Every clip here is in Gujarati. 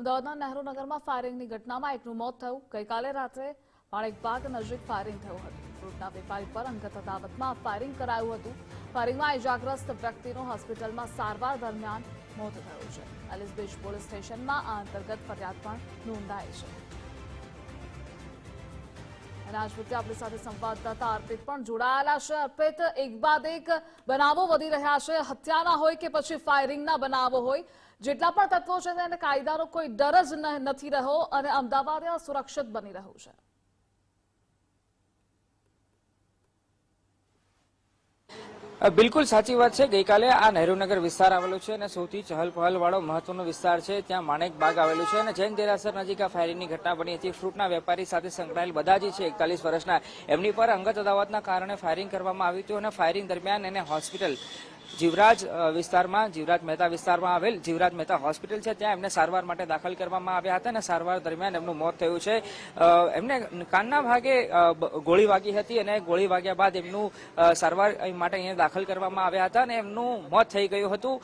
અમદાવાદના નહેરુનગરમાં ફાયરિંગની ઘટનામાં એકનું મોત થયું. ગઈકાલે રાત્રે માણેકબાગ નજીક ફાયરિંગ થયું હતું. ફ્રૂટના વેપારી પર અંગત અદાવતમાં ફાયરિંગ કરાયું હતું. ફાયરિંગમાં ઇજાગ્રસ્ત વ્યક્તિનું હોસ્પિટલમાં સારવાર દરમિયાન મોત થયું છે. એલિસ બીચ પોલીસ સ્ટેશનમાં આ અંતર્ગત ફરિયાદ પણ નોંધાઈ છે. અને આજ આપણી સાથે સંવાદદાતા અર્પિત પણ જોડાયેલા છે. અર્પિત, એક બાદ એક બનાવો વધી રહ્યા છે. હત્યાના હોય કે પછી ફાયરિંગના બનાવો હોય, જેટલા પણ તત્વો છે તેને કાયદાનો કોઈ ડર જ નથી રહ્યો અને અમદાવાદ સુરક્ષિત બની રહ્યું છે. બિલકુલ સાચી વાત છે. ગઈકાલે આ નહેરુનગર વિસ્તાર આવેલો છે અને સૌથી ચહલ પહલ વાળો મહત્વનો વિસ્તાર છે. ત્યાં માણેક બાગ આવેલું છે અને જૈન દેરાસર નજીક આ ફાયરિંગની ઘટના બની હતી. ફ્રૂટના વેપારી સાથે સંકળાયેલ બધા જ છે એકતાલીસ વર્ષના. એમની પર અંગત અદાવતના કારણે ફાયરિંગ કરવામાં આવ્યું હતું અને ફાયરિંગ દરમિયાન એને હોસ્પિટલ જીવરાજ વિસ્તારમાં, જીવરાજ મહેતા વિસ્તારમાં આવેલ જીવરાજ મહેતા હોસ્પિટલ છે. ત્યાં એમને સારવાર માટે દાખલ કરવામાં આવ્યા હતા અને સારવાર દરમિયાન એમનું મોત થયું છે. એમને કાનના ભાગે ગોળી વાગી હતી અને ગોળી વાગ્યા બાદ એમનું સારવાર માટે અહીંયા દાખલ કરવામાં આવ્યા હતા અને એમનું મોત થઈ ગયું હતું.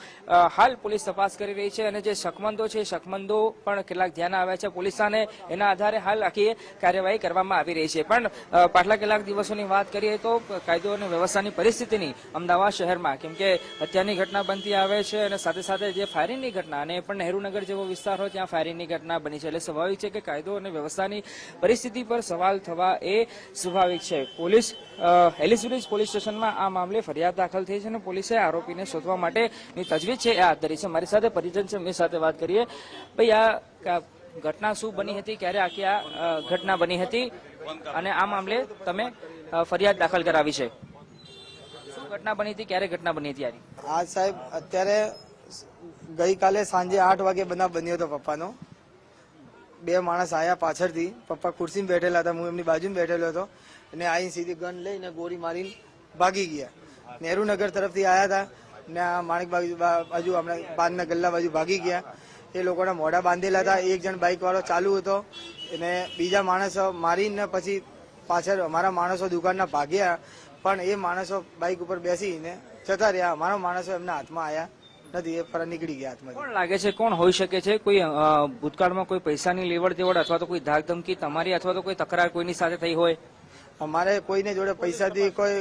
હાલ પોલીસ તપાસ કરી રહી છે અને જે શકમંદો છે, શકમંદો પણ કેટલાક ધ્યાન આવ્યા છે પોલીસને. એના આધારે હાલ આખી કાર્યવાહી કરવામાં આવી રહી છે. પણ પાછલા કેટલાક દિવસોની વાત કરીએ તો કાયદો અને વ્યવસ્થાની પરિસ્થિતિની અમદાવાદ શહેરમાં, કેમ કે હત્યાની ઘટના બનતી આવે છે અને સાથે સાથે જે ફાયરિંગની ઘટના અને પણ નહેરુનગર જેવો વિસ્તાર હોય ત્યાં ફાયરિંગની ઘટના બની છે. એટલે સ્વાભાવિક છે કે કાયદો અને વ્યવસ્થાની પરિસ્થિતિ પર સવાલ થવા એ સ્વાભાવિક છે. પોલીસ અ, એલિસ પોલીસ સ્ટેશનમાં આ મામલે ફરિયાદ દાખલ થઈ છે અને પોલીસે આરોપીને શોધવા માટેની તજવીજ છે એ હાથ ધરી છે. મારી સાથે પરિજન છે મેં સાથે વાત કરીએ. ભાઈ આ ઘટના શું બની હતી? ક્યારે આખી આ ઘટના બની હતી? અને આ મામલે તમે ફરિયાદ દાખલ કરાવી છે? ઘટના બની હતી? ક્યારે ઘટના બની હતી યારી આજ સાહેબ, અત્યારે ગઈકાલે સાંજે આઠ વાગે બનાવ બન્યો હતો પપ્પાનો. બે માણસ આયા પાછળથી. પપ્પા ખુરશીમાં બેઠેલા હતા. હું એમની બાજુમાં બેઠેલો હતો. અને અહીં સીધી ગન લઈને ગોળી મારીને ભાગી ગયા. નહેરુનગર તરફથી આયા હતા. ને આ માણેક બાજુ બાજુ હમણાં પાનના ગલ્લા બાજુ ભાગી ગયા. એ લોકોના મોઢા બાંધેલા હતા. એક જણ બાઇક વાળો ચાલુ હતો. અને બીજા માણસો મારીને પછી પાછળ અમારા માણસો દુકાનના ભાગ્યા. પણ એ માણસો બાઇક ઉપર બેસીને જતા રહ્યા. અમારા માણસો એમના હાથમાં આવ્યા નથી એ ફરા નીકળી ગયા હાથમાં કોણ લાગે છે કોણ હોઈ શકે છે? કોઈ ભૂતકાળમાં કોઈ પૈસાની લેવડ દેવડ અથવા તો કોઈ ધાક ધમકી તમારી અથવા તો કોઈ તકરાર કોઈની સાથે થઈ હોય? અમારે કોઈને જોડે પૈસાથી કોઈ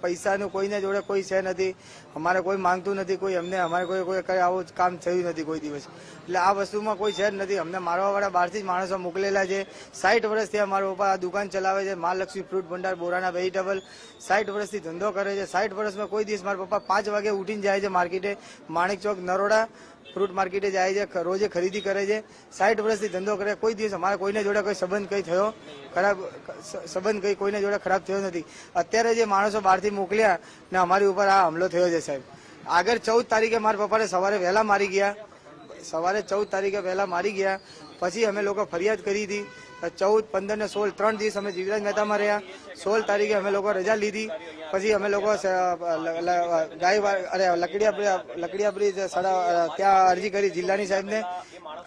પૈસાનું કોઈને જોડે કોઈ છે નથી, અમારે કોઈ માંગતું નથી, કોઈ અમને, અમારે કોઈ કોઈ કઈ આવું કામ થયું નથી કોઈ દિવસ. એટલે આ વસ્તુમાં કોઈ છે જ નથી. અમને મારવાવાળા બહારથી જ માણસો મોકલેલા છે. સાઠ વર્ષથી અમારા પપ્પા આ દુકાન ચલાવે છે મહાલક્ષ્મી ફ્રૂટ ભંડાર, બોરાના વેજીટેબલ. સાઠ વર્ષથી ધંધો કરે છે. સાઠ વર્ષમાં કોઈ દિવસ મારા પપ્પા પાંચ વાગે ઉઠીને જાય છે માર્કેટે. માણેક ચોક નરોડા. ફ્રૂટ માર્કેટે જાય છે રોજે ખરીદી કરે છે. સાઠ વર્ષથી ધંધો કરે. કોઈ દિવસ અમારે કોઈને જોડે કોઈ સંબંધ કઈ થયો? ખરાબ સંબંધ કઈ કોઈને જોડે ખરાબ થયો નથી. અત્યારે જે માણસો બહારથી મોકલ્યા ને અમારી ઉપર આ હમલો થયો છે સાહેબ. આગળ ચૌદ તારીખે મારા પપ્પાને સવારે વહેલા મારી ગયા. સવારે ચૌદ તારીખે વહેલા મારી ગયા. પછી અમે લોકો ફરિયાદ કરી હતી. ચૌદ, પંદર ને સોળ, ત્રણ દિવસ અમે જીવરાજ મહેતામાં રહ્યા. સોળ તારીખે અમે લોકો રજા લીધી. પછી અમે લોકો ગાય અરે, લકડિયા લકડિયા બ્રિજ સડા ત્યાં અરજી કરી જિલ્લાની સાહેબને,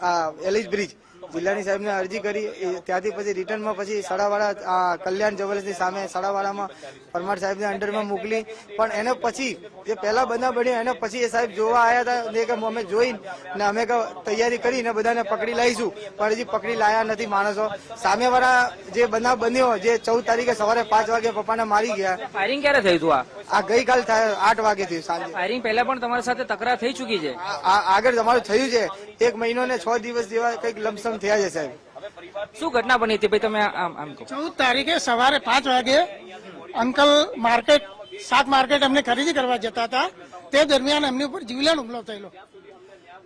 આ એલિજ બ્રિજ. જિલ્લાની સાહેબને અરજી કરી ત્યાંથી પછી રિટર્નમાં પછી શાળાવાળા આ કલ્યાણ જવેલ્સની સામે શાળાવાળામાં પરમાર સાહેબને અંડરમાં મોકલી. પણ એને પછી જે પહેલા બનાવ બન્યો એને પછી એ સાહેબ જોવા આવ્યા હતા ને કે અમે જોઈ ને અમે તૈયારી કરીને બધાને પકડી લાવીશું પણ હજી પકડી લાયા નથી માણસો. સામેવાળા જે બનાવ બન્યો જે ચૌદ તારીખે સવારે પાંચ વાગે પપ્પાને મારી ગયા. ફાયરિંગ ક્યારે થયું હતું આ? આ ગઈકાલ થાય આઠ વાગે થયું સાંજે. ફાયરિંગ પહેલા પણ તમારી સાથે તકરાર થઈ ચૂકી છે? આગળ તમારું થયું છે. એક મહિનો ને છ દિવસ જેવા કંઈક લમસમ થયા છે સાહેબ. શું ઘટના બની હતી? ભાઈ તમે આમ આમ ચૌદ તારીખે સવારે પાંચ વાગે અંકલ માર્કેટ શાક માર્કેટ એમને ખરીદી કરવા જતા હતા. તે દરમિયાન એમની ઉપર જીવલેણ હુમલો થયેલો.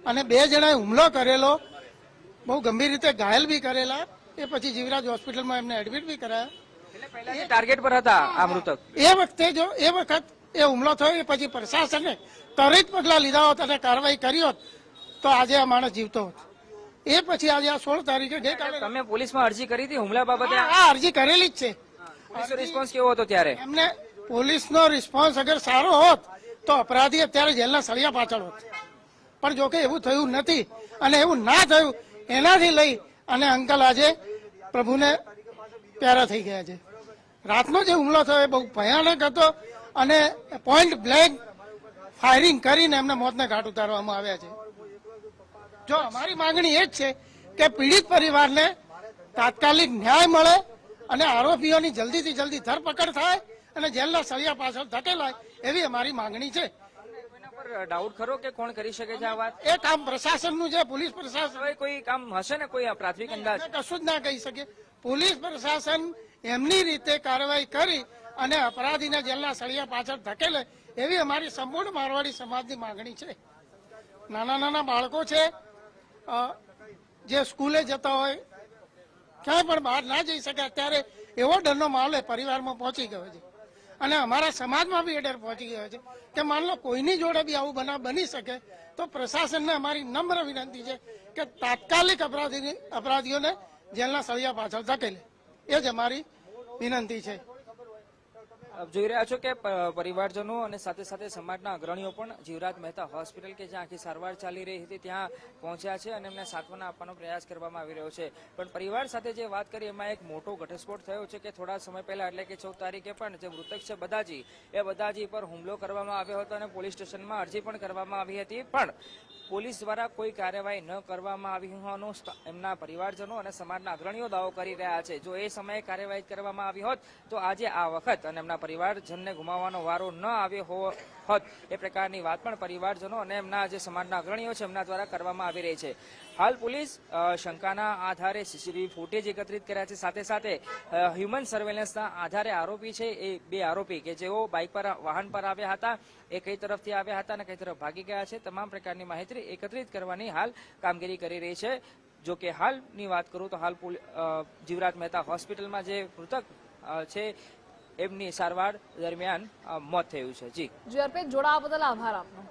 અને બે જણાએ હુમલો કરેલો બહુ ગંભીર રીતે ઘાયલ બી કરેલા. એ પછી જીવરાજ હોસ્પિટલમાં એમને એડમિટ બી કરાયા. ટાર્ગેટ પર હતા આ મૃતક? એ વખતે જો એ વખત એ હુમલો થયો એ પછી પ્રશાસને ત્વરિત પગલાં લીધા હોત અને કાર્યવાહી કરી હોત તો આજે આ માણસ જીવતો હોત. એ પછી આજે આ સોળ તારીખે ગઈકાલે તમે પોલીસમાં અરજી કરી હતી હુમલા બાબતે? આ અરજી કરેલી જ છે. પોલીસનો રિસ્પોન્સ કેવો હતો ત્યારે? એમને પોલીસનો રિસ્પોન્સ અગર સારો હોત તો અપરાધી અત્યારે જેલના સળિયા પાછળ હોત. પણ જોકે એવું થયું નથી અને એવું ના થયું એનાથી લઈ અને અંકલ આજે પ્રભુને પ્યારા થઈ ગયા છે. રાતનો જે હુમલો થયો એ બહુ ભયાનક હતો અને પોઈન્ટ બ્લેન્ક ફાયરિંગ કરીને એમને મોતને ઘાટ ઉતારવામાં આવ્યા છે. જો અમારી માંગણી એ જ છે કે પીડિત પરિવારને તાત્કાલિક ન્યાય મળે અને આરોપીઓની જલ્દીથી જલ્દી ધરપકડ થાય અને જેલના સળિયા પાછળ ધકેલાય એવી અમારી માંગણી છે. ડાઉટ ખરો કે કોણ કરી શકે છે આ વાત? એ કામ પ્રશાસનનું છે પોલીસ પ્રશાસન. કોઈ કામ હશે ને કોઈ પ્રાથમિક અંદાજ? કશું જ ના કહી શકીએ. પોલીસ પ્રશાસન એમની રીતે કાર્યવાહી કરી અને અપરાધીને જેલના સળિયા પાછળ ધકેલે એવી અમારી સંપૂર્ણ મારવાડી સમાજની માંગણી છે. નાના નાના બાળકો છે જે સ્કૂલે જતા હોય, ક્યાંય પણ બહાર ના જઈ શકે, અત્યારે એવો ડરનો માહોલ પરિવારમાં પહોંચી ગયો છે. અને અમારા સમાજમાં બી એ ડર પહોંચી ગયો છે કે માન લો કોઈની જોડે બી આવું બનાવ બની શકે, તો પ્રશાસનને અમારી નમ્ર વિનંતી છે કે તાત્કાલિક અપરાધી અપરાધીઓને જેલના સળિયા પાછળ ધકેલે. એ જ અમારી વિનંતી છે. જોઈ રહ્યા છો કે પરિવારજનો અને સાથે સાથે સમાજના અગ્રણીઓ પણ જીવરાજ મહેતા હોસ્પિટલ કે જ્યાં આખી સારવાર ચાલી રહી હતી ત્યાં પહોંચ્યા છે અને એમને સાંત્વના આપવાનો પ્રયાસ કરવામાં આવી રહ્યો છે. પણ પરિવાર સાથે જે વાત કરી એમાં એક મોટો ઘટસ્ફોટ થયો છે કે થોડા સમય પહેલા, એટલે કે ચૌદ તારીખે પણ, જે મૃતક છે બદાજી એ બદાજી પર હુમલો કરવામાં આવ્યો હતો અને પોલીસ સ્ટેશનમાં અરજી પણ કરવામાં આવી હતી. પણ પોલીસ દ્વારા કોઈ કાર્યવાહી ન કરવામાં આવી હોવાનું એમના પરિવારજનો અને સમાજના અગ્રણીઓ દાવો કરી રહ્યા છે. જો એ સમયે કાર્યવાહી કરવામાં આવી હોત, તો આજે આ વખત અને એમના પરિવારજનને ગુમાવવાનો વારો ન આવ્યો હો- હોત એ પ્રકારની વાત પણ પરિવારજનો અને એમના જે સમાજના અગ્રણીઓ છે, એમના દ્વારા કરવામાં આવી રહી છે. હાલ પોલીસ શંકાના આધારે સીસીટીવી ફૂટેજ એકત્રિત કર્યા છે. સાથે સાથે હ્યુમન સર્વેલન્સના આધારે આરોપી છે એ બે આરોપી કે જેઓ બાઇક પર, વાહન પર આવ્યા હતા, એ કઈ તરફથી આવ્યા હતા અને કઈ તરફ ભાગી ગયા છે, તમામ પ્રકારની માહિતી એકત્રિત કરવાની હાલ કામગીરી કરી રહી છે. જો કે હાલની વાત કરું તો હાલ જીવરાજ મહેતા હોસ્પિટલમાં જે મૃતક છે એમની સારવાર દરમિયાન મોત થયું છે. જી. જી અર્પિત જોડાવા બદલ આભાર આપનો.